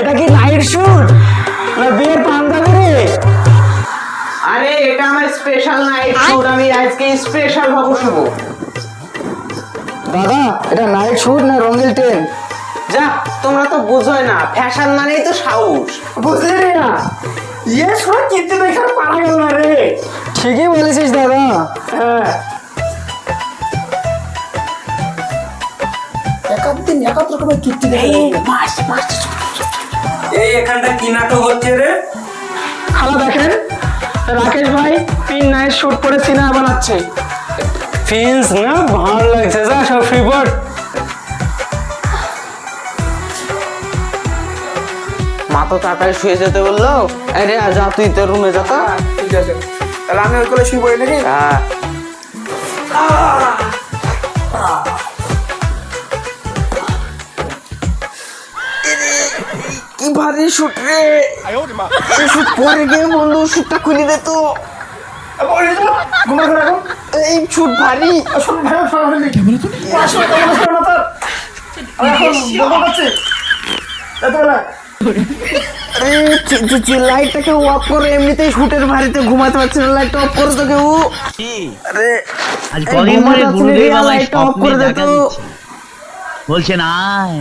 এটা কি night shoot না বিয়ের পাঞ্জাবি রে? আরে এটা আমার স্পেশাল নাইট শুট আমি আজকে স্পেশাল ভাবে শুভ। দাদা এটা নাইট শুট না রঙিল ট্রেন যা তোমরা তো বুঝোই না ফ্যাশন মানেই তো সাহস। বুঝলি রে না? ইয়ে সব কিনতে দেখে পারা গেল না রে? ঠিকই বলেছিস দাদা। হ্যাঁ। একাদিন একাত্র রকমের কীর্তি দেখে এই এখানটা কি নাটক হচ্ছে রে? খালা দেখেন রাকেশ ভাই পিন নাইট শুট করে সিনেমা বানাচ্ছে। ফিন্স না ভালো লাগছে যা সব ফ্রিবোর্ড মা তো তাড়াতাড়ি শুয়ে যেতে বলল। আরে যা তুই তোর রুমে যা ঠিক আছে। তাহলে আমি ওই করে শুয়ে পড়ি নাকি? হ্যাঁ। কি ভারী শুট রে। এই শুট পরে গিয়ে বন্ধু শুটটা খুলে দে তো। এই শুট ভারী। না লাইটটাকে অফ করে এমনিতেই শুটের ভারিতে ঘুমাতে পারছি না লাইটটা অফ করে তো কেউ। আরে লাইটটা অফ করে দে তো। বলছেন আয়